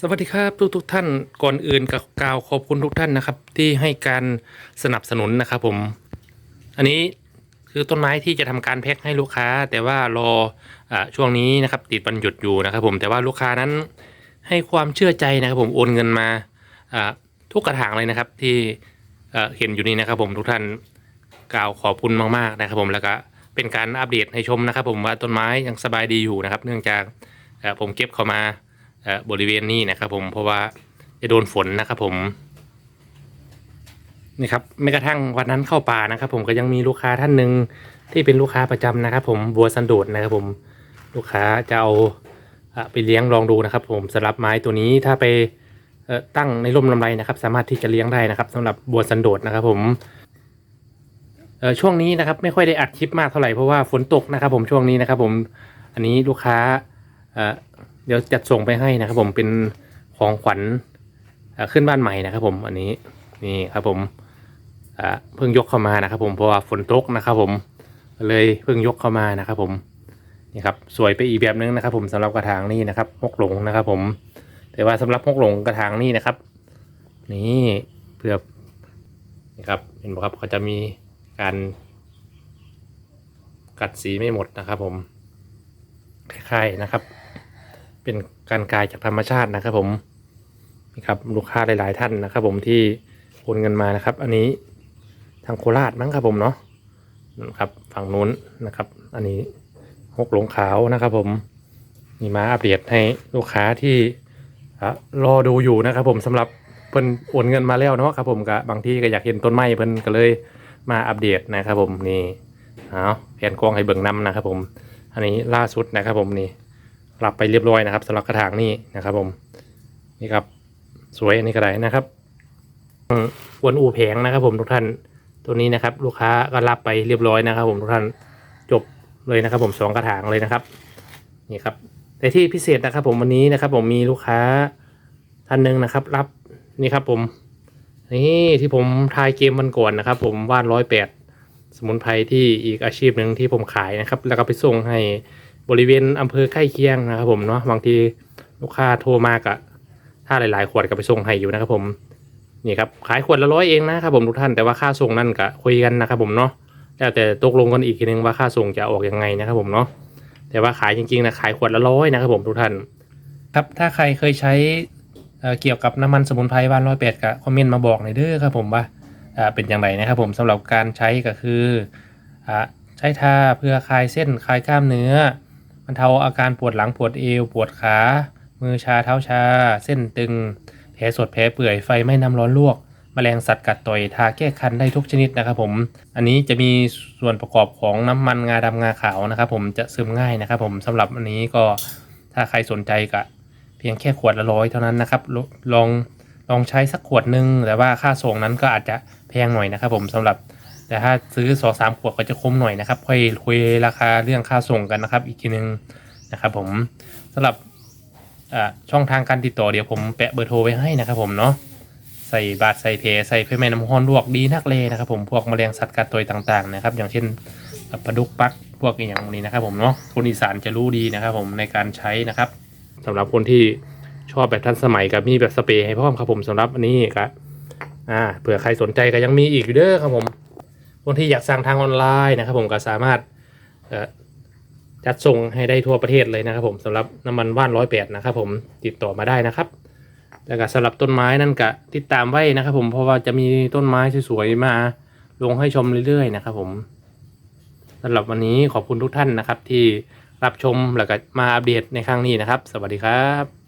สวัสดีครับทุกทุกท่านก่อนอื่นกับกล่าวขอบคุณทุกท่านนะครับ ที่ให้การสนับสนุนนะครับผม อันนี้คือต้นไม้ที่จะทำการแพ็คให้ลูกค้า แต่ว่ารออช่วงนี้นะครับ ติดวันหยุดอยู่นะครับ ผมแต่ว่าลูกค้านั้นให้ความเชื่อใจนะครับ ผมโอนเงินมาทุกกระถางเลยนะครับ ที่เห็นอยู่นี่นะครับ ผมทุกท่านกล่าวขอบคุณมากๆนะครับ ผมแล้วก็เป็นการอัปเดตให้ชมนะครับ ผมว่าต้นไม้ยังสบายดีอยู่นะครับ เนื่องจากผมเก็บเข้ามา บริเวณนี้นะครับ ผมเพราะว่าจะโดนฝนนะครับ ผมนี่ครับแม้กระทั่งวันนั้นเข้าป่านะครับ ผมก็ยังมีลูกค้าท่านหนึ่งที่เป็นลูกค้าประจำนะครับ ผมบัวสันโดษนะครับ ผมลูกค้าจะเอาไปเลี้ยงลองดูนะครับ ผมสำหรับไม้ตัวนี้ถ้าไปตั้งในร่มลำไรนะครับ สามารถที่จะเลี้ยงได้นะครับสำหรับบัวสันโดษนะครับ ผมช่วงนี้นะครับไม่ค่อยได้อัดคลิปมากเท่าไหร่เพราะว่าฝนตกนะครับ ผมช่วงนี้นะครับ ผมอันนี้ลูกค้า เดี๋ยวจัดส่งไปให้นะครับผมเป็นของขวัญขึ้นบ้านใหม่นะครับผมอันนี้นี่ครับผมเพิ่งยกเข้ามานะครับ ผมเพราะว่าฝนตกนะครับ ผมเลยเพิ่งยกเข้ามานะครับผมนี่ครับสวยไปอีกแบบนึงนะครับ ผมสำหรับกระถางนี่นะครับฮกหลงนะครับ ผม แต่ว่าสำหรับฮกหลงกระถางนี่นะครับ นี่เพื่อนี่ครับเห็นไหมครับเขาจะมีการกัดสีไม่หมดนะครับ ผมคล้ายๆนะครับ เป็นการกายจากธรรมชาตินะครับ ผมนี่ครับลูกค้าหลาย ๆ ท่านนะครับ ผมที่โอนเงินมานะครับ อันนี้ทางโคราชมั้งครับผมเนาะนะครับฝั่งนู้นนะครับ อันนี้หกหลงขาวนะครับ ผมนี่มาอัปเดตให้ลูกค้าที่รอดูอยู่นะครับ ผมสำหรับเพิ่นโอนเงินมาแล้วเนาะครับ ผมก็บางที่ก็อยากเห็นต้นไม้เพิ่นก็เลยมาอัปเดตนะครับ ผมนี่เอาแผนกล้องให้เบิ่งนำนะครับ ผม อันนี้ล่าสุดนะครับ ผมนี่ รับไปเรียบร้อยนะครับสำหรับกระถางนี่นะครับ ผมนี่ครับ สวยอันนี้ก็ได้นะครับอืมกวนอู่แผงนะครับ ผมทุกท่านตัวนี้นะครับ ลูกค้าก็รับไปเรียบร้อยนะครับ ผมทุกท่านจบเลยนะครับ ผมสองกระถางเลยนะครับนี่ครับแต่ที่พิเศษนะครับ ผมวันนี้นะครับ ผมมีลูกค้าท่านหนึ่งนะครับ รับนี่ครับ ผมนี่ที่ผมทายเกมมันก่อนนะครับ ผมว่านร้อยแปดสมุนไพรที่อีกอาชีพหนึ่งที่ผมขายนะครับ แล้วก็ไปส่งให้ บริเวณอำเภอใกล้เคียงนะครับผมเนาะบางทีลูกค้าโทรมากอะถ้าหลาย ๆ ขวดก็ไปส่งให้อยู่นะครับผมนี่ครับขายขวดละร้อยเองนะครับผมทุกท่านแต่ว่าค่าส่งนั่นก็คุยกันนะครับผมเนาะแล้วแต่ตกลงกันอีกทีนึงว่าค่าส่งจะออกยังไงนะครับผมเนาะแต่ว่าขายจริงๆนะขายขวดละร้อยนะครับผมทุกท่าน ครับถ้าใครเคยใช้เกี่ยวกับน้ำมันสมุนไพรบ้านร้อยแปดก็คอมเมนต์มาบอกหน่อยเด้อครับผมว่าเป็นอย่างไรนะครับผมสำหรับการใช้ก็คือใช้ทาเพื่อคลายเส้นคลายกล้ามเนื้อ บรรเทาอาการปวดหลังปวดเอว ปวดขา มือชาเท้าชา เส้นตึง แผลสดแผลเปื่อยไฟไม้น้ำร้อนลวกแมลงสัตว์กัดต่อยทาแก้คันได้ทุกชนิดนะครับผม อันนี้จะมีส่วนประกอบของน้ำมันงาดำงาขาวนะครับผมจะซึมง่ายนะครับผมสำหรับอันนี้ก็ถ้าใครสนใจก็เพียงแค่ขวดละร้อยเท่านั้นนะครับลลองลองใช้สักขวดหนึ่งแต่ว่าค่าส่งนั้นก็อาจจะแพงหน่อยนะครับผมสำหรับ แต่ถ้าซื้อสองสามขวดก็จะคุ้มหน่อยนะครับ ค่อยคุยราคาเรื่องค่าส่งกันนะครับ อีกทีนึงนะครับ ผมสำหรับช่องทางการติดต่อเดี๋ยวผมแปะเบอร์โทรไว้ให้นะครับ ผมเนาะใส่บาดใส่เพใส่เพแม่น้ำฮ้อนลวกดีนักเลยนะครับ ผมพวกแมลงสัตว์กัดตัวต่างๆนะครับ อย่างเช่นปลาดุกปักพวกอย่างนี้นะครับ ผมเนาะคนอีสานจะรู้ดีนะครับ ผมในการใช้นะครับสำหรับคนที่ชอบแบบทันสมัยกับมีแบบสเปรย์ให้พร้อมครับผมสำหรับอันนี้ก็อ่าเผื่อใครสนใจก็ยังมีอีกเด้อครับผม คนที่อยากสั่งทางออนไลน์นะครับ ผมก็สามารถจัดส่งให้ได้ทั่วประเทศเลยนะครับ ผมสำหรับน้ำมันว่านร้อยแปดนะครับ ผมติดต่อมาได้นะครับ แล้วก็สำหรับต้นไม้นั่นก็ติดตามไว้นะครับ ผมเพราะว่าจะมีต้นไม้สวยๆมาลงให้ชมเรื่อยๆนะครับ ผมสำหรับวันนี้ขอบคุณทุกท่านนะครับ ที่รับชมแล้วก็มาอัปเดตในครั้งนี้นะครับ สวัสดีครับ